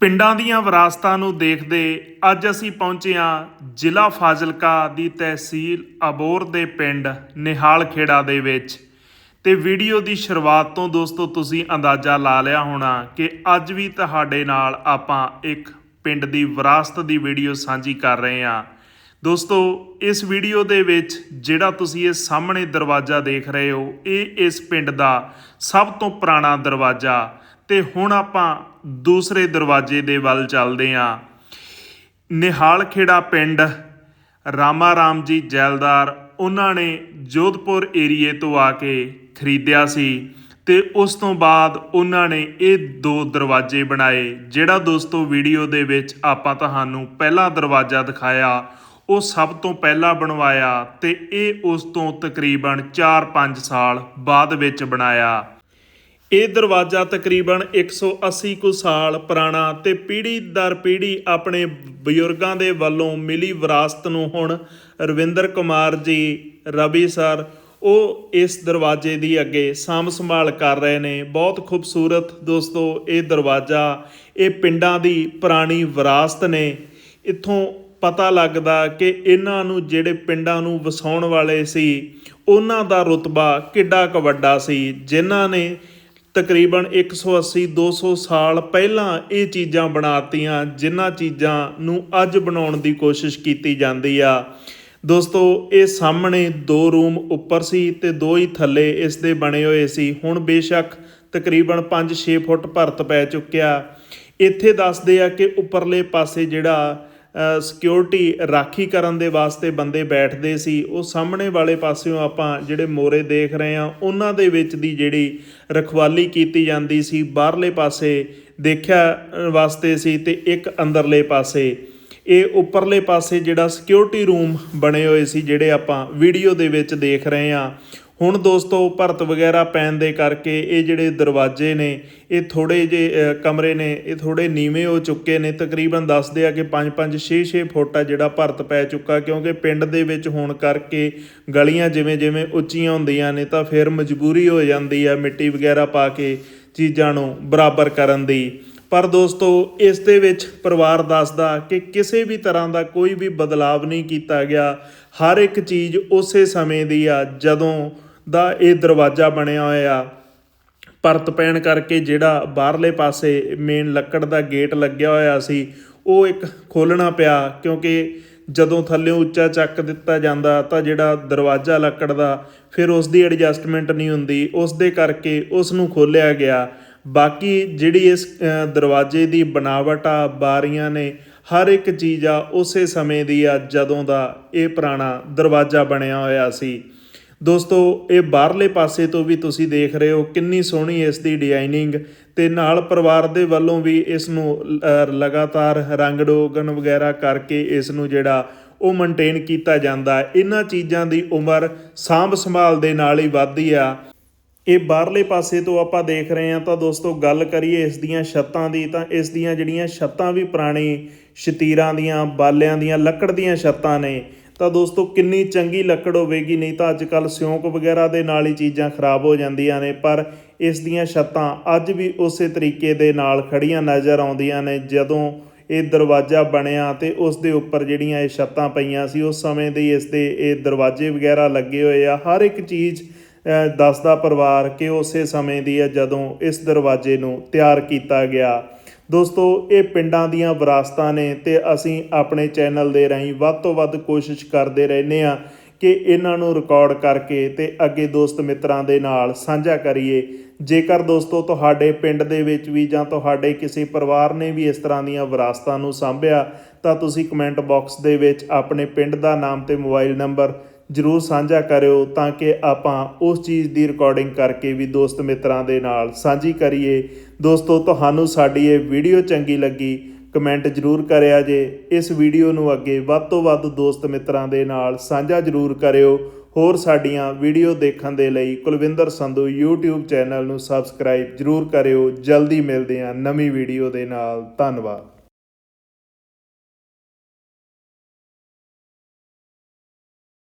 ਪਿੰਡਾਂ ਦੀਆਂ ਵਿਰਾਸਤਾਂ ਨੂੰ ਦੇਖਦੇ ਅੱਜ ਅਸੀਂ ਪਹੁੰਚੇ ਹਾਂ ਜ਼ਿਲ੍ਹਾ ਫਾਜ਼ਿਲਕਾ ਦੀ ਤਹਿਸੀਲ ਅਬੋਰ ਦੇ ਪਿੰਡ ਨਿਹਾਲ ਖੇੜਾ ਦੇ ਵਿੱਚ। ਤੇ ਵੀਡੀਓ ਦੀ ਸ਼ੁਰੂਆਤ ਤੋਂ ਦੋਸਤੋ ਤੁਸੀਂ ਅੰਦਾਜ਼ਾ ਲਾ ਲਿਆ ਹੋਣਾ ਕਿ ਅੱਜ ਵੀ ਤੁਹਾਡੇ ਨਾਲ ਆਪਾਂ ਇੱਕ ਪਿੰਡ ਦੀ ਵਿਰਾਸਤ ਦੀ ਵੀਡੀਓ ਸਾਂਝੀ ਕਰ ਰਹੇ ਹਾਂ। ਦੋਸਤੋ, ਇਸ ਵੀਡੀਓ ਦੇ ਵਿੱਚ ਜਿਹੜਾ ਤੁਸੀਂ ਇਹ ਸਾਹਮਣੇ ਦਰਵਾਜ਼ਾ ਦੇਖ ਰਹੇ ਹੋ, ਇਹ ਇਸ ਪਿੰਡ ਦਾ ਸਭ ਤੋਂ ਪੁਰਾਣਾ ਦਰਵਾਜ਼ਾ। ਤੇ ਹੁਣ ਆਪਾਂ ਦੂਸਰੇ ਦਰਵਾਜ਼ੇ ਦੇ ਵੱਲ ਚੱਲਦੇ ਹਾਂ। ਨਿਹਾਲ ਖੇੜਾ ਪਿੰਡ ਰਾਮਾ ਰਾਮ ਜੀ ਜੈਲਦਾਰ, ਉਹਨਾਂ ਨੇ ਜੋਧਪੁਰ ਏਰੀਏ ਤੋਂ ਆ ਕੇ ਖਰੀਦਿਆ ਸੀ ਤੇ ਉਸ ਤੋਂ ਬਾਅਦ ਉਹਨਾਂ ਨੇ ਇਹ ਦੋ ਦਰਵਾਜ਼ੇ ਬਣਾਏ, ਜਿਹੜਾ ਦੋਸਤੋ ਵੀਡੀਓ ਦੇ ਵਿੱਚ ਆਪਾਂ ਤੁਹਾਨੂੰ ਪਹਿਲਾ ਦਰਵਾਜ਼ਾ ਦਿਖਾਇਆ ਉਹ ਸਭ ਤੋਂ ਪਹਿਲਾਂ ਬਣਵਾਇਆ ਤੇ ਇਹ ਉਸ ਤੋਂ ਤਕਰੀਬਨ 4-5 ਸਾਲ ਬਾਅਦ ਵਿੱਚ ਬਣਾਇਆ। ਇਹ ਦਰਵਾਜ਼ਾ ਤਕਰੀਬਨ 180 ਕੁ ਸਾਲ ਪੁਰਾਣਾ ਤੇ ਪੀੜ੍ਹੀ ਦਰ ਪੀੜ੍ਹੀ ਆਪਣੇ ਬਜ਼ੁਰਗਾਂ ਦੇ ਵੱਲੋਂ ਮਿਲੀ ਵਿਰਾਸਤ ਨੂੰ ਹੁਣ ਰਵਿੰਦਰ ਕੁਮਾਰ ਜੀ, ਰਵੀ ਸਰ, ਉਹ ਇਸ ਦਰਵਾਜ਼ੇ ਦੀ ਅੱਗੇ ਸਾਂਭ ਸੰਭਾਲ ਕਰ ਰਹੇ ਨੇ। ਬਹੁਤ ਖੂਬਸੂਰਤ ਦੋਸਤੋ, ਇਹ ਦਰਵਾਜ਼ਾ, ਇਹ ਪਿੰਡਾਂ ਦੀ ਪੁਰਾਣੀ ਵਿਰਾਸਤ ਨੇ। ਇੱਥੋਂ ਪਤਾ ਲੱਗਦਾ ਕਿ ਇਹਨਾਂ ਨੂੰ ਜਿਹੜੇ ਪਿੰਡਾਂ ਨੂੰ ਵਸਾਉਣ ਵਾਲੇ ਸੀ, ਉਹਨਾਂ ਦਾ ਰੁਤਬਾ ਕਿੱਡਾ ਕੁ ਵੱਡਾ ਸੀ। ਜਿਨ੍ਹਾਂ ਨੇ ਤਕਰੀਬਨ 180 200 ਸਾਲ ਪਹਿਲਾਂ ਇਹ ਚੀਜ਼ਾਂ ਬਣਾਤੀਆਂ, ਜਿਨ੍ਹਾਂ ਚੀਜ਼ਾਂ ਨੂੰ ਅੱਜ ਬਣਾਉਣ ਦੀ ਕੋਸ਼ਿਸ਼ ਕੀਤੀ ਜਾਂਦੀ ਆ। ਦੋਸਤੋ, ਇਹ ਸਾਹਮਣੇ ਦੋ ਰੂਮ ਉੱਪਰ ਸੀ ਤੇ ਦੋ ਹੀ ਥੱਲੇ ਇਸ ਦੇ ਬਣੇ ਹੋਏ ਸੀ। ਹੁਣ ਬੇਸ਼ੱਕ ਤਕਰੀਬਨ 5-6 ਫੁੱਟ ਭਰਤ ਪੈ ਚੁੱਕਿਆ। ਇੱਥੇ ਦੱਸਦੇ ਆ ਕਿ ਉੱਪਰਲੇ ਪਾਸੇ ਜਿਹੜਾ ਸਿਕਿਉਰਿਟੀ ਰਾਖੀ ਕਰਨ ਦੇ ਵਾਸਤੇ ਬੰਦੇ ਬੈਠਦੇ ਸੀ। ਉਹ ਸਾਹਮਣੇ ਵਾਲੇ ਪਾਸਿਓਂ ਆਪਾਂ ਜਿਹੜੇ ਮੋਰੇ ਦੇਖ ਰਹੇ ਆ ਉਹਨਾਂ ਦੇ ਵਿੱਚ ਦੀ ਜਿਹੜੀ ਰਖਵਾਲੀ ਕੀਤੀ ਜਾਂਦੀ ਸੀ। ਬਾਹਰਲੇ ਪਾਸੇ ਦੇਖਿਆ ਵਾਸਤੇ ਸੀ ਤੇ ਇੱਕ ਅੰਦਰਲੇ ਪਾਸੇ। ਇਹ ਉੱਪਰਲੇ ਪਾਸੇ ਜਿਹੜਾ ਸਿਕਿਉਰਿਟੀ ਰੂਮ ਬਣੇ ਹੋਏ ਸੀ, ਜਿਹੜੇ ਆਪਾਂ ਵੀਡੀਓ ਦੇ ਵਿੱਚ ਦੇਖ ਰਹੇ ਆ ਹੁਣ ਦੋਸਤੋ ਭਰਤ ਵਗੈਰਾ ਪੈਣ ਦੇ ਕਰਕੇ ਇਹ ਜਿਹੜੇ ਦਰਵਾਜ਼ੇ ਨੇ, ਇਹ ਥੋੜੇ ਜੇ ਕਮਰੇ ਨੇ, ਇਹ ਥੋੜੇ ਨੀਵੇਂ ਹੋ ਚੁੱਕੇ ਨੇ। ਤਕਰੀਬਨ ਦੱਸਦੇ ਆ ਕਿ 5-5 6-6 ਫੁੱਟ ਆ ਜਿਹੜਾ ਭਰਤ ਪੈ ਚੁੱਕਾ, ਕਿਉਂਕਿ ਪਿੰਡ ਦੇ ਵਿੱਚ ਹੋਣ ਕਰਕੇ ਗਲੀਆਂ ਜਿਵੇਂ-ਜਿਵੇਂ ਉੱਚੀਆਂ ਹੁੰਦੀਆਂ ਨੇ, ਤਾਂ ਫਿਰ ਮਜਬੂਰੀ ਹੋ ਜਾਂਦੀ ਆ ਮਿੱਟੀ ਵਗੈਰਾ ਪਾ ਕੇ ਚੀਜ਼ਾਂ ਨੂੰ ਬਰਾਬਰ ਕਰਨ ਦੀ। ਪਰ ਦੋਸਤੋ, ਇਸ ਦੇ ਵਿੱਚ ਪਰਿਵਾਰ ਦੱਸਦਾ ਕਿ ਕਿਸੇ ਵੀ ਤਰ੍ਹਾਂ ਦਾ ਕੋਈ ਵੀ ਬਦਲਾਵ ਨਹੀਂ ਕੀਤਾ ਗਿਆ। ਹਰ ਇੱਕ ਚੀਜ਼ ਉਸੇ ਸਮੇਂ ਦੀ ਆ, ਜਦੋਂ ਦਾ ਇਹ ਦਰਵਾਜ਼ਾ ਬਣਿਆ ਹੋਇਆ। ਪਰਤ ਪੈਣ ਕਰਕੇ ਜਿਹੜਾ ਬਾਹਰਲੇ ਪਾਸੇ ਮੇਨ ਲੱਕੜ ਦਾ ਗੇਟ ਲੱਗਿਆ ਹੋਇਆ ਸੀ, ਉਹ ਇੱਕ ਖੋਲਣਾ ਪਿਆ ਕਿਉਂਕਿ ਜਦੋਂ ਥੱਲੇ ਉੱਚਾ ਚੱਕ ਦਿੱਤਾ ਜਾਂਦਾ ਤਾਂ ਜਿਹੜਾ ਦਰਵਾਜ਼ਾ ਲੱਕੜ ਦਾ, ਫਿਰ ਉਸ ਦੀ ਐਡਜਸਟਮੈਂਟ ਨਹੀਂ ਹੁੰਦੀ। ਉਸ ਦੇ ਕਰਕੇ ਉਸ ਨੂੰ ਖੋਲਿਆ ਗਿਆ। ਬਾਕੀ ਜਿਹੜੀ ਇਸ ਦਰਵਾਜ਼ੇ ਦੀ ਬਣਾਵਟ ਆ, ਬਾਰੀਆਂ ਨੇ, ਹਰ ਇੱਕ ਚੀਜ਼ ਆ, ਉਸੇ ਸਮੇਂ ਦੀ ਆ, ਜਦੋਂ ਦਾ ਇਹ ਪੁਰਾਣਾ ਦਰਵਾਜ਼ਾ ਬਣਿਆ ਹੋਇਆ ਸੀ। ਦੋਸਤੋ, ਇਹ ਬਾਹਰਲੇ ਪਾਸੇ ਤੋਂ ਵੀ ਤੁਸੀਂ ਦੇਖ ਰਹੇ ਹੋ ਕਿੰਨੀ ਸੋਹਣੀ ਇਸ ਦੀ ਡਿਜ਼ਾਈਨਿੰਗ ਤੇ ਨਾਲ ਪਰਿਵਾਰ ਦੇ ਵੱਲੋਂ ਵੀ ਇਸ ਨੂੰ ਲਗਾਤਾਰ ਰੰਗ ਰੋਗਨ ਵਗੈਰਾ ਕਰਕੇ ਇਸ ਨੂੰ ਜਿਹੜਾ ਉਹ ਮੇਨਟੇਨ ਕੀਤਾ ਜਾਂਦਾ ਇਹਨਾਂ ਚੀਜ਼ਾਂ ਦੀ ਉਮਰ ਸਾਂਭ ਸੰਭਾਲ ਦੇ ਨਾਲ ਹੀ ਵੱਧਦੀ ਆ। ਇਹ ਬਾਹਰਲੇ ਪਾਸੇ ਤੋਂ ਆਪਾਂ ਦੇਖ ਰਹੇ ਹਾਂ ਤਾਂ ਦੋਸਤੋ, ਗੱਲ ਕਰੀਏ ਇਸ ਦੀਆਂ ਛੱਤਾਂ ਦੀ ਤਾਂ ਇਸ ਦੀਆਂ ਜਿਹੜੀਆਂ ਛੱਤਾਂ ਵੀ ਪੁਰਾਣੀ ਸ਼ਤੀਰਾਂ ਦੀਆਂ, ਬਾਲਿਆਂ ਦੀਆਂ, ਲੱਕੜ ਦੀਆਂ ਛੱਤਾਂ ਨੇ। ਤਾਂ ਦੋਸਤੋ ਕਿੰਨੀ ਚੰਗੀ ਲੱਕੜ ਹੋਵੇਗੀ, ਨਹੀਂ ਤਾਂ ਅੱਜ ਕੱਲ ਸਿਉਂਕ ਵਗੈਰਾ ਦੇ ਨਾਲ ਹੀ ਚੀਜ਼ਾਂ ਖਰਾਬ ਹੋ ਜਾਂਦੀਆਂ ਨੇ, ਪਰ ਇਸ ਦੀਆਂ ਛੱਤਾਂ ਅੱਜ ਵੀ ਉਸੇ ਤਰੀਕੇ ਦੇ ਨਾਲ ਖੜੀਆਂ ਨਜ਼ਰ ਆਉਂਦੀਆਂ ਨੇ, ਜਦੋਂ ਇਹ ਦਰਵਾਜ਼ਾ ਬਣਿਆ ਤੇ ਉਸ ਦੇ ਉੱਪਰ ਜਿਹੜੀਆਂ ਇਹ ਛੱਤਾਂ ਪਈਆਂ ਸੀ, ਉਸ ਸਮੇਂ ਦੇ ਇਸ ਦੇ ਇਹ ਦਰਵਾਜ਼ੇ ਵਗੈਰਾ ਲੱਗੇ ਹੋਏ ਆ। ਹਰ ਇੱਕ ਚੀਜ਼ ਦੱਸਦਾ ਪਰਿਵਾਰ ਕਿ ਉਸੇ ਸਮੇਂ ਦੀ ਹੈ ਜਦੋਂ ਇਸ ਦਰਵਾਜ਼ੇ ਨੂੰ ਤਿਆਰ ਕੀਤਾ ਗਿਆ। ਦੋਸਤੋ, ਇਹ ਪਿੰਡਾਂ ਦੀਆਂ ਵਿਰਾਸਤਾਂ ਨੇ ਤੇ ਅਸੀਂ ਆਪਣੇ ਚੈਨਲ ਦੇ ਰਾਹੀਂ ਵੱਧ ਤੋਂ ਵੱਧ ਕੋਸ਼ਿਸ਼ ਕਰਦੇ ਰਹਿੰਦੇ ਆ ਕਿ ਇਹਨਾਂ ਨੂੰ ਰਿਕਾਰਡ ਕਰਕੇ ਤੇ ਅੱਗੇ ਦੋਸਤ ਮਿੱਤਰਾਂ ਦੇ ਨਾਲ ਸਾਂਝਾ ਕਰੀਏ। ਜੇਕਰ ਦੋਸਤੋ, ਤੁਹਾਡੇ ਪਿੰਡ ਦੇ ਵਿੱਚ ਵੀ ਜਾਂ ਤੁਹਾਡੇ ਕਿਸੇ ਪਰਿਵਾਰ ਨੇ ਵੀ ਇਸ ਤਰ੍ਹਾਂ ਦੀਆਂ ਵਿਰਾਸਤਾਂ ਨੂੰ ਸਾਂਭਿਆ, ਤਾਂ ਤੁਸੀਂ ਕਮੈਂਟ ਬਾਕਸ ਦੇ ਵਿੱਚ ਆਪਣੇ ਪਿੰਡ ਦਾ ਨਾਮ ਤੇ ਮੋਬਾਈਲ ਨੰਬਰ ਜਰੂਰ ਸਾਂਝਾ ਕਰਿਓ ਤਾਂ ਕਿ ਆਪਾਂ ਉਸ ਚੀਜ਼ ਦੀ ਰਿਕਾਰਡਿੰਗ ਕਰਕੇ ਵੀ ਦੋਸਤ ਮਿੱਤਰਾਂ ਦੇ ਨਾਲ ਸਾਂਝੀ ਕਰੀਏ। ਦੋਸਤੋ, ਤੁਹਾਨੂੰ ਸਾਡੀ ਇਹ ਵੀਡੀਓ ਚੰਗੀ ਲੱਗੀ, ਕਮੈਂਟ ਜਰੂਰ ਕਰਿਆ ਜੇ। ਇਸ ਵੀਡੀਓ ਨੂੰ ਅੱਗੇ ਵੱਧ ਤੋਂ ਵੱਧ ਦੋਸਤ ਮਿੱਤਰਾਂ ਦੇ ਨਾਲ ਸਾਂਝਾ ਜਰੂਰ ਕਰਿਓ। ਹੋਰ ਸਾਡੀਆਂ ਵੀਡੀਓ ਦੇਖਣ ਦੇ ਲਈ ਕੁਲਵਿੰਦਰ ਸੰਧੂ YouTube ਚੈਨਲ ਨੂੰ ਸਬਸਕ੍ਰਾਈਬ ਜਰੂਰ ਕਰਿਓ। ਜਲਦੀ ਮਿਲਦੇ ਹਾਂ ਨਵੀਂ ਵੀਡੀਓ ਦੇ ਨਾਲ। ਧੰਨਵਾਦ।